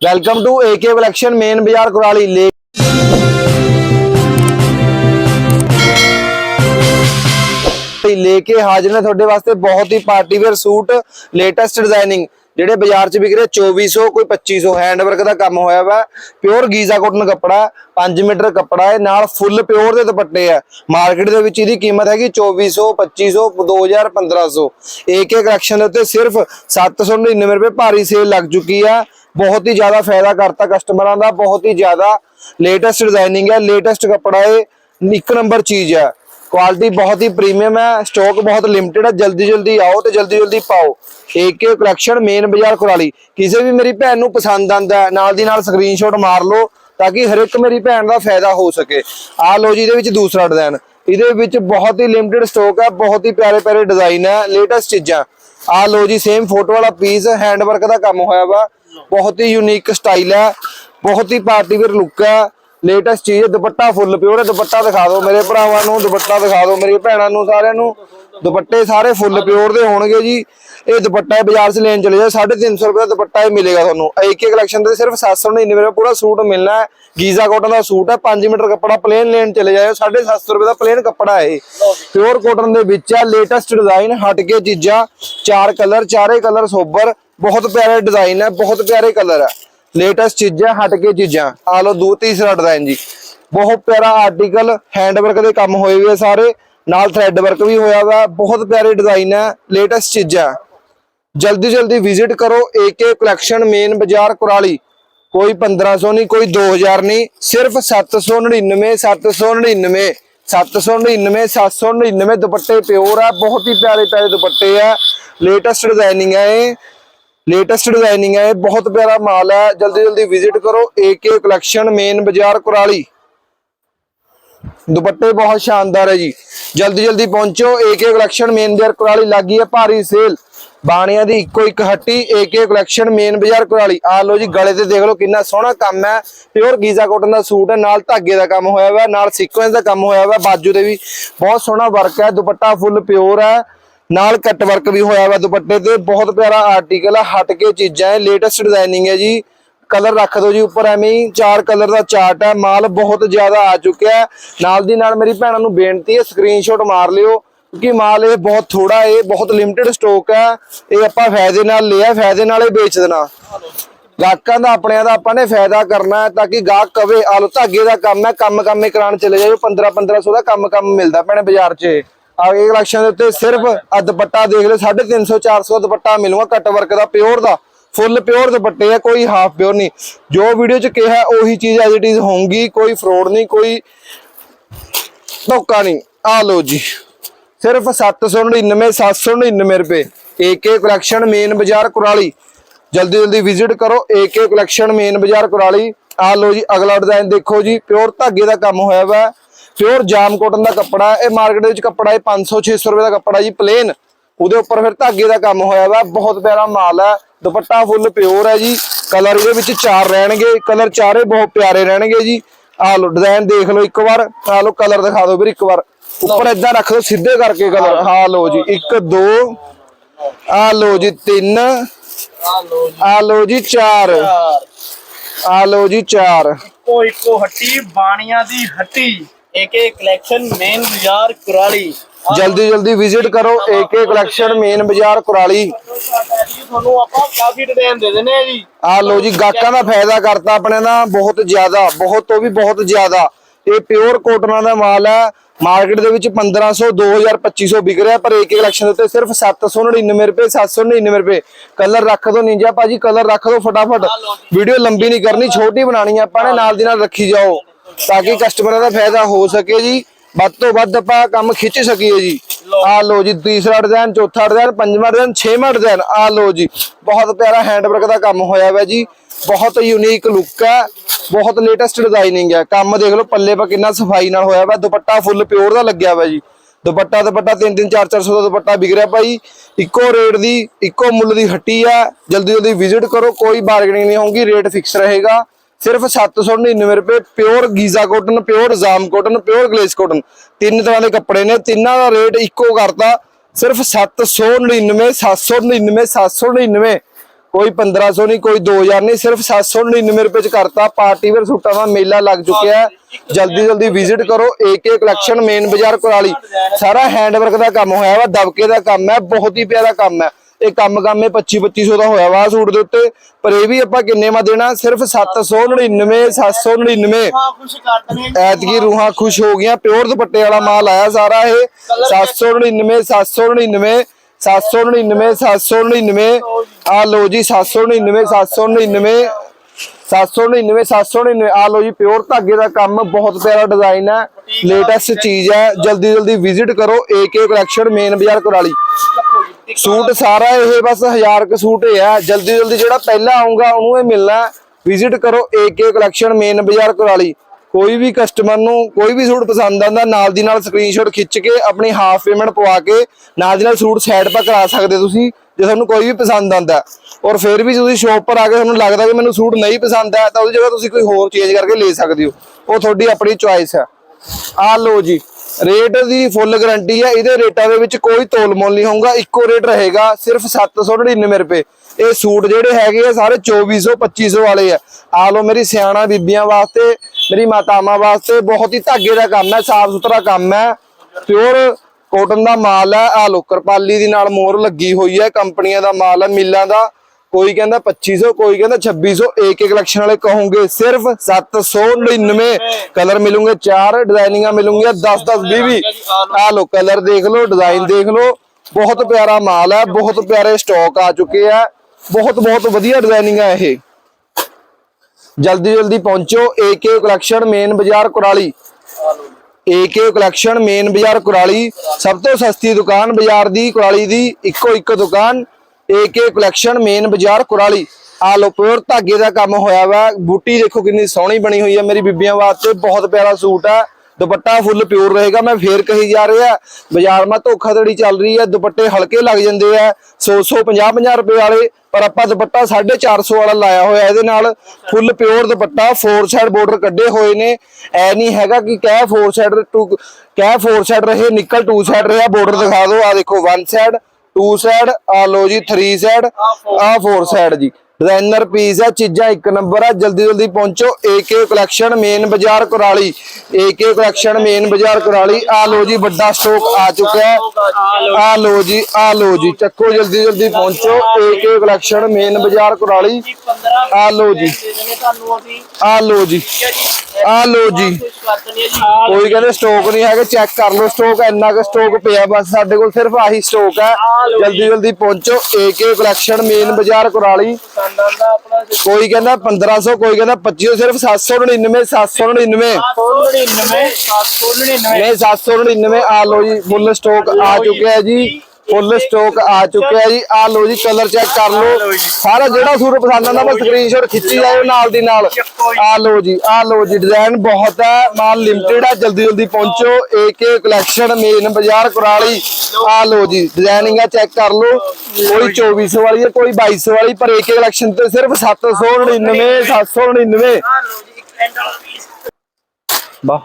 Welcome to AK collection main ਬਾਜ਼ਾਰ ਕੁਰਾਲੀ ਲੇ ਲੈ ਕੇ ਹਾਜ਼ਰ ਨੇ ਤੁਹਾਡੇ ਵਾਸਤੇ ਬਹੁਤ ਹੀ party wear suit latest designing ਜਿਹੜੇ ਬਾਜ਼ਾਰ 'ਚ ਵਿਕ ਰਹੇ 2400 ਕੋਈ 2500 ਹੈਂਡ ਦਾ ਕੰਮ ਹੋਇਆ ਵਾ। ਪਿਓਰ ਗੀਜ਼ਾ ਕਾਟਨ ਕੱਪੜਾ 5 ਮੀਟਰ ਕੱਪੜਾ ਹੈ, ਨਾਲ ਫੁੱਲ ਪਿਓਰ ਦੇ ਦੁਪੱਟੇ ਆ। ਮਾਰਕੀਟ ਦੇ ਵਿੱਚ ਇਹਦੀ ਕੀਮਤ ਹੈਗੀ 2400 2500 2000 1500 ਏਕੇ ਕਲੈਕਸ਼ਨ ਦੇ ਉੱਤੇ ਸਿਰਫ 799 ਰੁਪਏ ਭਾਰੀ ਸੇਲ ਲੱਗ ਚੁੱਕੀ ਆ। ਬਹੁਤ ਹੀ ਜ਼ਿਆਦਾ ਫਾਇਦਾ ਕਰਤਾ ਕਸਟਮਰਾਂ ਦਾ, ਬਹੁਤ ਹੀ ਜ਼ਿਆਦਾ ਲੇਟੈਸਟ ਡਿਜ਼ਾਈਨਿੰਗ ਹੈ ਲੇਟੈਸਟ ਕੱਪੜਾ ਹੈ ਇੱਕ ਨੰਬਰ ਚੀਜ਼ ਹੈ। ਕੁਆਲਿਟੀ ਬਹੁਤ ਹੀ ਪ੍ਰੀਮੀਅਮ ਹੈ ਸਟਾਕ ਬਹੁਤ ਲਿਮਟਿਡ ਹੈ, ਜਲਦੀ ਜਲਦੀ ਆਓ ਤੇ ਜਲਦੀ ਜਲਦੀ ਪਾਓ। ਏਕੇ ਕਲੈਕਸ਼ਨ ਮੇਨ ਬਾਜ਼ਾਰ ਕੁਰਾਲੀ। ਕਿਸੇ ਵੀ ਮੇਰੀ ਭੈਣ ਨੂੰ ਪਸੰਦ ਆਂਦਾ ਨਾਲ ਦੀ ਨਾਲ ਸਕਰੀਨਸ਼ਾਟ ਮਾਰ ਲਓ ਤਾਂ ਕਿ ਹਰ ਇੱਕ ਮੇਰੀ ਭੈਣ ਦਾ ਫਾਇਦਾ ਹੋ ਸਕੇ। ਆ ਲੋ ਜੀ, ਇਹਦੇ ਵਿੱਚ ਦੂਸਰਾ ਡਿਜ਼ਾਈਨ ਇਹਦੇ ਵਿੱਚ ਬਹੁਤ ਹੀ ਲਿਮਟਿਡ ਸਟਾਕ ਹੈ, ਬਹੁਤ ਹੀ ਪਿਆਰੇ ਪਿਆਰੇ ਡਿਜ਼ਾਈਨ ਹੈ ਲੇਟੈਸਟ ਚੀਜ਼ਾਂ। ਆ ਲੋ ਜੀ ਸੇਮ ਫੋਟੋ ਵਾਲਾ ਪੀਸ ਹੈਂਡ ਵਰਕ ਦਾ ਕੰਮ ਹੋਇਆ ਵਾ। ਬਹੁਤ ਹੀ ਯੂਨੀਕ ਸਟਾਈਲ ਹੈ, ਬਹੁਤ ਹੀ ਪਾਰਟੀ ਵੇਅਰ ਲੁੱਕ ਹੈ। ਲੇਟੈਸਟ ਚੀਜ਼ ਹੈ, ਦੁਪੱਟਾ ਫੁੱਲ ਪਿਓਰ ਹੈ, ਦੁਪੱਟਾ ਦਿਖਾ ਦਿਓ ਮੇਰੇ ਭਰਾਵਾਂ ਨੂੰ, ਦੁਪੱਟਾ ਦਿਖਾ ਦਿਓ ਮੇਰੀ ਭੈਣਾਂ ਨੂੰ, ਸਾਰਿਆਂ ਨੂੰ। ਦੁਪੱਟੇ ਸਾਰੇ ਫੁੱਲ ਪਿਓਰ ਦੇ ਹੋਣਗੇ ਜੀ। ਇਹ ਦੁਪੱਟਾ ਬਾਜ਼ਾਰ 'ਚ ਲੈਣ ਚਲੇ ਜਾਓ 350 ਰੁਪਏ ਦਾ ਦੁਪੱਟਾ ਇਹ ਮਿਲੇਗਾ ਤੁਹਾਨੂੰ। ਏਕੇ ਕਲੈਕਸ਼ਨ ਦੇ ਸਿਰਫ 799 ਰੁਪਏ ਪੂਰਾ ਸੂਟ ਮਿਲਣਾ ਹੈ। ਗੀਜ਼ਾ ਕਾਟਨ ਦਾ ਸੂਟ ਹੈ 5 ਮੀਟਰ ਕੱਪੜਾ ਪਲੇਨ ਲੈਣ ਚਲੇ ਜਾਓ 750 ਰੁਪਏ ਦਾ ਪਲੇਨ ਕੱਪੜਾ ਹੈ ਇਹ। ਪਿਓਰ ਕਾਟਨ ਦੇ ਵਿੱਚ ਹੈ ਲੇਟੈਸਟ ਡਿਜ਼ਾਈਨ ਹਟ ਕੇ ਚੀਜ਼ਾਂ, ਚਾਰ ਕਲਰ ਚਾਰੇ ਕਲਰ ਸੋਬਰ ਬਹੁਤ ਪਿਆਰੇ ਡਿਜ਼ਾਈਨ ਹੈ, ਬਹੁਤ ਪਿਆਰੇ ਕਲਰ ਹੈ। ਲੇਟੈਸਟ ਚੀਜ਼ਾਂ, ਹਟ ਕੇ ਚੀਜ਼ਾਂ। ਆ ਲੋ ਦੋ, ਤੀਸਰਾ ਡਿਜ਼ਾਈਨ ਜੀ। ਬਹੁਤ ਪਿਆਰਾ ਆਰਟੀਕਲ ਹੈਂਡਵਰਕ ਦੇ ਕੰਮ ਹੋਏ ਹੋਏ ਸਾਰੇ। ਨਾਲ ਥ੍ਰੈਡ ਵਰਕ ਵੀ ਹੋਇਆ ਵਾ। ਬਹੁਤ ਪਿਆਰੇ ਡਿਜ਼ਾਈਨ ਹੈ ਲੇਟੈਸਟ ਚੀਜ਼ਾਂ। ਜਲਦੀ ਜਲਦੀ ਵਿਜ਼ਿਟ ਕਰੋ ਏਕੇ ਕਲੈਕਸ਼ਨ ਮੇਨ ਬਾਜ਼ਾਰ, ਕੁਰਾਲੀ। ਕੋਈ 1500 ਨਹੀਂ, ਕੋਈ 2000 ਨਹੀਂ। ਸਿਰਫ 799 799 799 799 ਦੁਪੱਟੇ ਪਿਓਰ ਆ। ਬਹੁਤ ਹੀ ਪਿਆਰੇ ਪਿਆਰੇ ਦੁਪੱਟੇ ਆ। ਲੇਟੈਸਟ ਡਿਜ਼ਾਈਨਿੰਗ ਹੈ ਇਹ। ਲੇਟੈਸਟ ਡਿਜ਼ਾਈਨਿੰਗ ਹੈ, ਇਹ ਬਹੁਤ ਪਿਆਰਾ ਮਾਲ ਹੈ। ਜਲਦੀ ਜਲਦੀ ਵਿਜ਼ਿਟ ਕਰੋ ਏਕੇ ਕਲੈਕਸ਼ਨ ਮੇਨ ਬਾਜ਼ਾਰ ਕੁਰਾਲੀ। ਦੁਪੱਟੇ ਬਹੁਤ ਸ਼ਾਨਦਾਰ ਹੈ ਜੀ। ਜਲਦੀ ਜਲਦੀ ਪਹੁੰਚੋ ਏਕੇ ਕਲੈਕਸ਼ਨ ਮੇਨ ਬਾਜ਼ਾਰ ਕੁਰਾਲੀ। ਲੱਗੀ ਹੈ ਭਾਰੀ ਸੇਲ ਬਾਣੀਆਂ ਦੀ ਇੱਕੋ ਇੱਕ ਹੱਟੀ ਏਕੇ ਕਲੈਕਸ਼ਨ ਮੇਨ ਬਾਜ਼ਾਰ ਕੁਰਾਲੀ। ਆ ਲਓ ਜੀ, ਗਲੇ ਤੇ ਦੇਖ ਲਓ ਕਿੰਨਾ ਸੋਹਣਾ ਕੰਮ ਹੈ। ਪਿਓਰ ਗੀਜ਼ਾ ਕਾਟਨ ਦਾ ਸੂਟ ਹੈ, ਨਾਲ ਧਾਗੇ ਦਾ ਕੰਮ ਹੋਇਆ ਹੋਇਆ ਨਾਲ ਸੀਕੁਐਂਸ ਦਾ ਕੰਮ ਹੋਇਆ ਹੋਇਆ ਬਾਜੂ ਦੇ ਵੀ ਬਹੁਤ ਸੋਹਣਾ ਵਰਕ ਹੈ। ਦੁਪੱਟਾ ਫੁੱਲ ਪਿਓਰ ਹੈ। ਨਾਲ ਕੱਟ ਵਰਕ ਵੀ ਹੋਇਆ ਵਾ ਦੁਪੱਟੇ ਤੇ। ਬਹੁਤ ਪਿਆਰਾ ਆਰਟੀਕਲ ਹੈ ਹਟ ਕੇ ਚੀਜ਼ਾਂ ਹੈ ਲੇਟੈਸਟ ਡਿਜ਼ਾਈਨਿੰਗ ਹੈ ਜੀ। ਕਲਰ ਰੱਖ ਦਿਓ ਜੀ ਉੱਪਰ ਐਵੇਂ ਹੀ, ਚਾਰ ਕਲਰ ਦਾ ਚਾਰਟ ਹੈ ਮਾਲ ਬਹੁਤ ਜ਼ਿਆਦਾ ਆ ਚੁੱਕਿਆ ਨਾਲ ਦੀ ਨਾਲ ਮੇਰੀ ਭੈਣਾਂ ਨੂੰ ਬੇਨਤੀ ਹੈ ਸਕਰੀਨਸ਼ਾਟ ਮਾਰ ਲਿਓ, ਕਿਉਂਕਿ ਮਾਲ ਇਹ ਬਹੁਤ ਥੋੜਾ ਹੈ ਬਹੁਤ ਲਿਮਟਿਡ ਸਟਾਕ ਹੈ ਇਹ ਆਪਾਂ ਫਾਇਦੇ ਨਾਲ ਲਿਆ, ਫਾਇਦੇ ਨਾਲ ਹੀ ਵੇਚ ਦੇਣਾ। ਗਾਹਕਾਂ ਦਾ, ਆਪਣਿਆਂ ਦਾ ਆਪਾਂ ਨੇ ਫਾਇਦਾ ਕਰਨਾ ਹੈ ਤਾਂ ਕਿ ਗਾਹਕ ਕਵੇ ਆਲੋ ਧਾਗੇ ਦਾ ਕੰਮ ਹੈ ਕੰਮ ਕੰਮੇ ਕਰਾਉਣ ਚਲੇ ਜਾਓ 15 1500 ਦਾ ਕੰਮ ਕੰਮ ਮਿਲਦਾ ਭੈਣੇ ਬਾਜ਼ਾਰ 'ਚ। ਆਗੇ ਕਲੈਕਸ਼ਨ ਦੇ ਉੱਤੇ ਸਿਰਫ ਆ ਦੁਪੱਟਾ ਦੇਖ ਲਓ 350 400 ਦਾ ਦੁਪੱਟਾ ਮਿਲੂਗਾ ਕੱਟ ਵਰਕ ਦਾ ਪਿਓਰ ਦਾ ਫੁੱਲ ਪਿਓਰ ਦੁਪੱਟੇ ਆ, ਕੋਈ ਹਾਫ ਪਿਓਰ ਨਹੀਂ। ਜੋ ਵੀਡੀਓ 'ਚ ਕਿਹਾ ਉਹੀ ਚੀਜ਼ ਐਜ਼ ਇਟ ਇਜ਼ ਹੋਊਗੀ, ਕੋਈ ਫਰੋਡ ਨਹੀਂ, ਕੋਈ ਧੋਖਾ ਨਹੀਂ। ਆ ਲਓ ਜੀ, ਸਿਰਫ 799 799 ਰੁਪਏ। ਏਕੇ ਕਲੈਕਸ਼ਨ ਮੇਨ ਬਾਜ਼ਾਰ ਕੁਰਾਲੀ। ਜਲਦੀ ਜਲਦੀ ਵਿਜ਼ਿਟ ਕਰੋ ਏਕੇ ਕਲੈਕਸ਼ਨ ਮੇਨ ਬਾਜ਼ਾਰ ਕੁਰਾਲੀ। ਆ ਲਓ ਜੀ, ਅਗਲਾ ਡਿਜ਼ਾਈਨ ਦੇਖੋ ਜੀ ਪਿਓਰ ਧਾਗੇ ਦਾ ਕੰਮ ਹੋਇਆ ਵਾ। ਪਿਓਰ ਜਾਮ ਕੋਟਨ ਦਾ ਕੱਪੜਾ ਇਹ ਮਾਰਕੀਟ ਦੇ ਵਿੱਚ ਕੱਪੜਾ ਇਹ 500 600 ਰੁਪਏ ਦਾ ਕੱਪੜਾ ਜੀ ਪਲੇਨ ਉਹਦੇ ਉੱਪਰ ਫਿਰ ਧਾਗੇ ਦਾ ਕੰਮ ਹੋਇਆ ਵਾ, ਬਹੁਤ ਪਿਆਰਾ ਮਾਲ ਹੈ। ਦੁਪੱਟਾ ਫੁੱਲ ਪਿਓਰ ਹੈ ਜੀ। ਕਲਰ ਇਹਦੇ ਵਿੱਚ ਚਾਰ ਰਹਿਣਗੇ। ਕਲਰ ਚਾਰੇ ਬਹੁਤ ਪਿਆਰੇ ਰਹਿਣਗੇ ਜੀ। ਆਹ ਲੋ ਡਿਜ਼ਾਈਨ ਦੇਖ ਲਓ ਇੱਕ ਵਾਰ। ਆਹ ਲੋ ਕਲਰ ਦਿਖਾ ਦਿਓ ਵੀਰ ਇੱਕ ਵਾਰ। ਉੱਪਰ ਏਦਾਂ ਰੱਖ ਦਿਓ, ਸਿੱਧੇ ਕਰਕੇ ਕਲਰ ਹਾਂ ਲੋ ਜੀ 1 2 ਆਹ ਲੋ ਜੀ 3 ਆ ਲੋ ਜੀ ਆਹ ਲੋ ਜੀ 4 ਆ ਲੋ ਜੀ 4 ਇੱਕੋ ਇੱਕੋ ਹੱਟੀ, ਬਾਣੀਆਂ ਦੀ ਹੱਟੀ। ਏਕੇ ਕਲੈਕਸ਼ਨ ਮੇਨ ਬਾਜ਼ਾਰ ਕੁਰਾਲੀ ਜਲਦੀ ਜਲਦੀ ਵਿਜ਼ਿਟ ਕਰੋ ਏਕੇ ਕਲੈਕਸ਼ਨ ਮੇਨ ਬਾਜ਼ਾਰ ਕੁਰਾਲੀ ਤੁਹਾਨੂੰ ਆਪਾਂ ਕਾਫੀ ਡਿਜ਼ਾਈਨ ਦੇ ਦਿੰਦੇ ਆ ਜੀ। ਆ ਲੋ ਜੀ ਗਾਹਕਾਂ ਦਾ ਫਾਇਦਾ ਕਰਤਾ ਆਪਣੇ ਦਾ ਬਹੁਤ ਜ਼ਿਆਦਾ ਬਹੁਤ ਤੋਂ ਵੀ ਬਹੁਤ ਜ਼ਿਆਦਾ। ਇਹ ਪਿਓਰ ਕੋਟਨਾਂ ਦਾ ਮਾਲ ਹੈ। ਮਾਰਕੀਟ ਦੇ ਵਿੱਚ 1500 2000 2500 ਵਿਕ ਰਿਹਾ ਪਰ ਇੱਕ ਕਲੈਕਸ਼ਨ ਦੇ ਉੱਤੇ ਸਿਰਫ 799 ਰੁਪਏ 799 ਰੁਪਏ। ਕਲਰ ਰੱਖ ਦੋ ਨਿੰਜਾ ਭਾਜੀ ਕਲਰ ਰੱਖ ਦੋ ਫਟਾਫਟ। ਵੀਡੀਓ ਲੰਬੀ ਨਹੀਂ ਕਰਨੀ ਛੋਟੀ ਬਣਾਣੀ ਆਪਾਂ ਨੇ ਨਾਲ ਦੀ ਨਾਲ ਰੱਖੀ ਜਾਓ। ਤਾਂ ਕਿ ਕਸਟਮਰਾਂ ਦਾ ਫਾਇਦਾ ਹੋ ਸਕੇ ਜੀ। ਵੱਧ ਤੋਂ ਵੱਧ ਆਪਾਂ ਕੰਮ ਖਿੱਚ ਸਕੀਏ ਜੀ। ਆ ਲੋ ਜੀ ਤੀਸਰਾ ਡਿਜ਼ਾਈਨ ਚੌਥਾ ਡਿਜ਼ਾਈਨ ਪੰਜਵਾਂ ਡਿਜ਼ਾਈਨ ਛੇਵਾਂ ਡਿਜ਼ਾਈਨ ਆ ਲੋ ਜੀ। ਬਹੁਤ ਪਿਆਰਾ ਹੈਂਡ ਵਰਕ ਦਾ ਕੰਮ ਹੋਇਆ ਹੋਇਆ ਜੀ। ਬਹੁਤ ਯੂਨੀਕ ਲੁੱਕ ਹੈ। ਬਹੁਤ ਲੇਟੈਸਟ ਡਿਜ਼ਾਈਨਿੰਗ ਹੈ। ਕੰਮ ਦੇਖ ਲਓ ਪੱਲੇ 'ਪਾ ਕਿੰਨਾ ਸਫ਼ਾਈ ਨਾਲ ਹੋਇਆ ਹੋਇਆ ਦੁਪੱਟਾ ਫੁੱਲ ਪਿਓਰ ਦਾ ਲੱਗਿਆ ਹੋਇਆ ਜੀ। ਦੁਪੱਟਾ ਦੁਪੱਟਾ 3 3 4 400 ਦਾ ਦੁਪੱਟਾ ਵਿਕ ਰਿਹਾ ਭਾਈ। ਇੱਕੋ ਰੇਟ ਦੀ ਇੱਕੋ ਮੁੱਲ ਦੀ ਹੱਟੀ ਆ। ਜਲਦੀ ਜਲਦੀ ਵਿਜ਼ਿਟ ਕਰੋ। ਕੋਈ ਬਾਰਗੇਨਿੰਗ ਨਹੀਂ ਹੋਊਗੀ ਰੇਟ ਫਿਕਸ ਰਹੇਗਾ। ਸਿਰਫ 799 ਰੁਪਏ pure Giza cotton pure jam cotton pure glace cotton ਤਿੰਨ ਤਰ੍ਹਾਂ ਦੇ ਕੱਪੜੇ ਨੇ, ਤਿੰਨਾਂ ਦਾ ਰੇਟ ਇੱਕੋ ਕਰਤਾ। ਸਿਰਫ 799 799 799 ਕੋਈ 1500 ਨਹੀਂ, ਕੋਈ 2000 ਨਹੀਂ, ਸਿਰਫ 799 ਰੁਪਏ ਚ ਕਰਤਾ। ਪਾਰਟੀ ਵੇਅਰ ਸੂਟਾਂ ਦਾ ਮੇਲਾ ਲੱਗ ਚੁੱਕਿਆ ਹੈ। ਜਲਦੀ ਜਲਦੀ ਵਿਜ਼ਿਟ ਕਰੋ। ਏਕੇ ਕਲੈਕਸ਼ਨ ਮੇਨ ਬਾਜ਼ਾਰ ਕੁਰਾਲੀ। ਸਾਰਾ ਹੈਂਡਵਰਕ ਦਾ ਕੰਮ ਹੋਇਆ ਵਾ, ਦਬਕੇ ਦਾ ਕੰਮ ਹੈ, ਬਹੁਤ ਹੀ ਪਿਆਰਾ ਕੰਮ ਹੈ। ਇਹ ਕੰਮ ਕੰਮ ਇਹ 25 2500 ਦਾ ਹੋਇਆ ਵਾ ਸੂਟ ਦੇ ਉੱਤੇ ਪਰ ਇਹ ਵੀ ਆਪਾਂ ਕਿੰਨੇ ਮਾ ਦੇਣਾ ਸਿਰਫ 799 799 ਹਾਂ ਖੁਸ਼ ਕਰ ਦਨੇ ਐਤਕੀ ਰੂਹਾਂ ਖੁਸ਼ ਹੋ ਗਈਆਂ ਪਿਓਰ ਦੁਪੱਟੇ ਵਾਲਾ ਮਾਲ ਆਇਆ ਸਾਰਾ ਇਹ 799 799 799 799 ਆ ਲੋ ਜੀ 799 799 799 799 ਆ ਲੋ ਜੀ ਪਿਓਰ ਧਾਗੇ ਦਾ ਕੰਮ ਬਹੁਤ ਪਿਆਰਾ ਡਿਜ਼ਾਈਨ ਹੈ ਲੇਟੈਸਟ ਚੀਜ਼ ਹੈ ਜਲਦੀ ਜਲਦੀ ਵਿਜ਼ਿਟ ਕਰੋ ਏਕੇ ਕਲੈਕਸ਼ਨ ਮੇਨ ਬਾਜ਼ਾਰ ਕੁਰਾਲੀ ਸੂਟ ਸਾਰਾ ਇਹ ਬਸ 1000 ਕ ਸੂਟ ਹੀ ਹੈ ਜਲਦੀ ਜਲਦੀ ਜਿਹੜਾ ਪਹਿਲਾਂ ਆਊਗਾ, ਉਹਨੂੰ ਇਹ ਮਿਲਣਾ। ਵਿਜ਼ਿਟ ਕਰੋ ਏਕੇ ਕਲੈਕਸ਼ਨ ਮੇਨ ਬਾਜ਼ਾਰ ਕੁਰਾਲੀ। ਕੋਈ ਵੀ ਕਸਟਮਰ ਨੂੰ ਕੋਈ ਵੀ ਸੂਟ ਪਸੰਦ ਆਂਦਾ ਨਾਲ ਦੀ ਨਾਲ ਸਕਰੀਨਸ਼ਾਟ ਖਿੱਚ ਕੇ ਆਪਣੀ ਹਾਫ ਪੇਮੈਂਟ ਪਵਾ ਕੇ ਨਾਲ ਦੀ ਨਾਲ ਸੂਟ ਸਾਈਡ 'ਤੇ ਕਰਾ ਸਕਦੇ ਤੁਸੀਂ, ਜੇ ਤੁਹਾਨੂੰ ਕੋਈ ਵੀ ਪਸੰਦ ਆਂਦਾ ਔਰ ਫਿਰ ਵੀ ਤੁਸੀਂ ਸ਼ੋਪ ਪਰ ਆ ਕੇ ਤੁਹਾਨੂੰ ਲੱਗਦਾ ਕਿ ਮੈਨੂੰ ਸੂਟ ਨਹੀਂ ਪਸੰਦ ਆਇਆ, ਤਾਂ ਉਹਦੀ ਜਗ੍ਹਾ ਤੁਸੀਂ ਕੋਈ ਹੋਰ ਚੇਂਜ ਕਰਕੇ ਲੈ ਸਕਦੇ ਹੋ। ਉਹ ਤੁਹਾਡੀ ਆਪਣੀ ਚੁਆਇਸ ਹੈ ਆ ਲਓ ਜੀ। ਰੇਟ ਦੀ ਫੁੱਲ ਗਾਰੰਟੀ ਹੈ ਇਹਦੇ ਰੇਟਾਂ ਦੇ ਵਿੱਚ ਕੋਈ ਤੋਲ ਮੋਲ ਨਹੀਂ ਹੋਊਗਾ, ਇੱਕੋ ਰੇਟ ਰਹੇਗਾ ਸਿਰਫ 799 ਰੁਪਏ। ਇਹ ਸੂਟ ਜਿਹੜੇ ਹੈਗੇ ਆ ਸਾਰੇ 2400 2500 ਵਾਲੇ ਆ। ਆ ਲਓ ਮੇਰੀ ਸਿਆਣਾ ਬੀਬੀਆਂ ਵਾਸਤੇ, ਮੇਰੀ ਮਾਤਾਵਾਂ ਵਾਸਤੇ ਬਹੁਤ ਹੀ ਧਾਗੇ ਦਾ ਕੰਮ ਹੈ ਸਾਫ਼ ਸੁਥਰਾ ਕੰਮ ਹੈ ਪਿਓਰ ਕੋਟਨ ਦਾ ਮਾਲ ਹੈ ਆ ਲੋ ਕਰਪਾਲੀ ਦੀ ਨਾਲ ਮੋਹਰ ਲੱਗੀ ਹੋਈ ਹੈ ਕੰਪਨੀਆਂ ਦਾ ਮਾਲ ਹੈ ਮਿੱਲਾਂ ਦਾ। ਕੋਈ ਕਹਿੰਦਾ 2500 ਕੋਈ ਕਹਿੰਦਾ 2600 ਏਕੇ ਕਲੈਕਸ਼ਨ ਵਾਲੇ ਕਹੋਗੇ ਸਿਰਫ 799 ਕਲਰ ਮਿਲੂਗੇ, ਚਾਰ ਡਿਜ਼ਾਈਨਿੰਗਾਂ ਮਿਲੂਗੀਆਂ 10 10 20 20 ਆ ਲੋ ਕਲਰ ਦੇਖ ਲਓ, ਡਿਜ਼ਾਈਨ ਦੇਖ ਲਓ। ਬਹੁਤ ਪਿਆਰਾ ਮਾਲ ਹੈ, ਬਹੁਤ ਪਿਆਰੇ ਸਟਾਕ ਆ ਚੁੱਕੇ ਆ। ਬਹੁਤ ਬਹੁਤ ਵਧੀਆ ਡਿਜ਼ਾਈਨਿੰਗ ਹੈ ਇਹ। ਜਲਦੀ ਜਲਦੀ ਪਹੁੰਚੋ। ਏਕੇ ਕਲੈਕਸ਼ਨ ਮੇਨ ਬਾਜ਼ਾਰ ਕੁਰਾਲੀ। ਏਕੇ ਕਲੈਕਸ਼ਨ ਮੇਨ ਬਾਜ਼ਾਰ ਕੁਰਾਲੀ। ਸਭ ਤੋਂ ਸਸਤੀ ਦੁਕਾਨ ਬਾਜ਼ਾਰ ਦੀ, ਕੁਰਾਲੀ ਦੀ, ਇੱਕੋ ਇੱਕ ਦੁਕਾਨ। ਏਕੇ ਕਲੈਕਸ਼ਨ ਮੇਨ ਬਾਜ਼ਾਰ, ਕੁਰਾਲੀ। ਆ ਲੋ ਪਿਓਰ ਧਾਗੇ ਦਾ ਕੰਮ ਹੋਇਆ ਵਾ। ਬੂਟੀ ਦੇਖੋ ਕਿੰਨੀ ਸੋਹਣੀ ਬਣੀ ਹੋਈ ਹੈ ਮੇਰੀ ਬੀਬੀਆਂ ਵਾਸਤੇ। ਬਹੁਤ ਪਿਆਰਾ ਸੂਟ ਹੈ ਦੁਪੱਟਾ ਫੁੱਲ ਪਿਓਰ ਰਹੇਗਾ। ਮੈਂ ਫੇਰ ਕਹੀ ਜਾ ਰਿਹਾ ਬਾਜ਼ਾਰ ਮਾ ਧੋਖਾਧੜੀ ਚੱਲ ਰਹੀ ਹੈ ਦੁਪੱਟੇ ਹਲਕੇ ਲੱਗ ਜਾਂਦੇ ਆ। 100 100 50 50 ਰੁਪਏ ਵਾਲੇ। ਪਰ ਆਪਾਂ ਦੁਪੱਟਾ 450 ਵਾਲਾ ਲਾਇਆ ਹੋਇਆ ਇਹਦੇ ਨਾਲ। ਫੁੱਲ ਪਿਓਰ ਦੁਪੱਟਾ ਫੋਰ ਸਾਈਡ ਬਾਰਡਰ ਕੱਢੇ ਹੋਏ ਨੇ। ਐ ਨਹੀਂ ਹੈਗਾ ਕਿ ਕਹਿ ਫੋਰ ਸਾਈਡ ਟੂ ਕਹਿ ਫੋਰ ਸਾਈਡ ਰਹੇ, ਨਿਕਲ ਟੂ ਸਾਈਡ ਰਿਹਾ। ਬਾਰਡਰ ਦਿਖਾ ਦਿਓ। ਆ ਦੇਖੋ ਵਨ ਸਾਈਡ ਟੂ ਸਾਈਡ ਆ ਲੋ ਜੀ 3 ਸਾਈਡ ਆ ਫੋਰ ਸਾਈਡ ਜੀ। ਡਿਜ਼ਾਈਨਰ ਪੀਸ ਹੈ ਚੀਜ਼ਾਂ ਇੱਕ ਨੰਬਰ ਹੈ ਜਲਦੀ ਜਲਦੀ ਪਹੁੰਚੋ। ਏਕੇ ਕਲੈਕਸ਼ਨ ਮੇਨ ਬਾਜ਼ਾਰ ਕੁਰਾਲੀ। ਏਕੇ ਕਲੈਕਸ਼ਨ ਮੇਨ ਬਾਜ਼ਾਰ ਕੁਰਾਲੀ। ਆ ਲੋ ਜੀ ਵੱਡਾ ਸਟਾਕ ਆ ਚੁੱਕਾ ਆ ਲੋ ਜੀ ਆ ਲੋ ਜੀ ਚੱਕੋ ਜਲਦੀ ਜਲਦੀ ਪਹੁੰਚੋ। ਏਕੇ ਕਲੈਕਸ਼ਨ ਮੇਨ ਬਾਜ਼ਾਰ ਕੁਰਾਲੀ। 15 ਆ ਲੋ ਜੀ। ਆ ਲੋ ਜੀ। ਆ ਲੋ ਜੀ। ਕੋਈ ਕਹਿੰਦੇ ਸਟਾਕ ਨਹੀਂ ਹੈਗੇ ਚੈੱਕ ਕਰ ਲਓ ਸਟਾਕ ਇੰਨਾ ਕੁ ਸਟਾਕ ਪਿਆ ਬਸ ਸਾਡੇ ਕੋਲ ਸਿਰਫ ਆਹੀ ਸਟਾਕ ਹੈ। ਜਲਦੀ ਜਲਦੀ ਪਹੁੰਚੋ ਏਕੇ ਕਲੈਕਸ਼ਨ ਮੇਨ ਬਾਜ਼ਾਰ ਕੁਰਾਲੀ। ਕੋਈ ਕਹਿੰਦਾ 1500 ਕੋਈ ਕਹਿੰਦਾ 2500 ਸਿਰਫ 799 799 799 799 ਨਹੀਂ 799 ਆ ਲੋ ਜੀ ਫੁੱਲ ਸਟਾਕ ਆ ਚੁੱਕਿਆ ਹੈ ਜੀ। ਫੁੱਲ ਸਟਾਕ ਆ ਚੁੱਕਿਆ ਜੀ। ਆ ਲੋ ਜੀ ਕਲਰ ਚੈੱਕ ਕਰ ਲਓ। ਸਾਰਾ ਜਿਹੜਾ ਸੂਟ ਪਸੰਦ ਆਉਂਦਾ ਬਸ ਸਕਰੀਨਸ਼ਾਟ ਖਿੱਚੀ ਜਾਓ ਨਾਲ ਦੀ ਨਾਲ। ਆ ਲੋ ਜੀ ਆ ਲੋ ਜੀ ਡਿਜ਼ਾਈਨ ਬਹੁਤ ਹੈ। ਮਾਲ ਲਿਮਟਿਡ ਹੈ ਜਲਦੀ ਜਲਦੀ ਪਹੁੰਚੋ। ਏਕੇ ਕਲੈਕਸ਼ਨ ਮੇਨ ਬਾਜ਼ਾਰ ਕੁਰਾਲੀ। ਆ ਲੋ ਜੀ ਡਿਜ਼ਾਈਨਿੰਗ ਆ ਚੈੱਕ ਕਰ ਲਓ। ਕੋਈ 2400 ਵਾਲੀ ਹੈ ਕੋਈ 2200 ਵਾਲੀ ਪਰ ਏਕੇ ਕਲੈਕਸ਼ਨ ਤੇ ਸਿਰਫ 799 799 ਆ ਲੋ ਜੀ ਇੱਕ ਐਂਡ ਵਾਲਾ ਪੀਸ ਵਾਹ।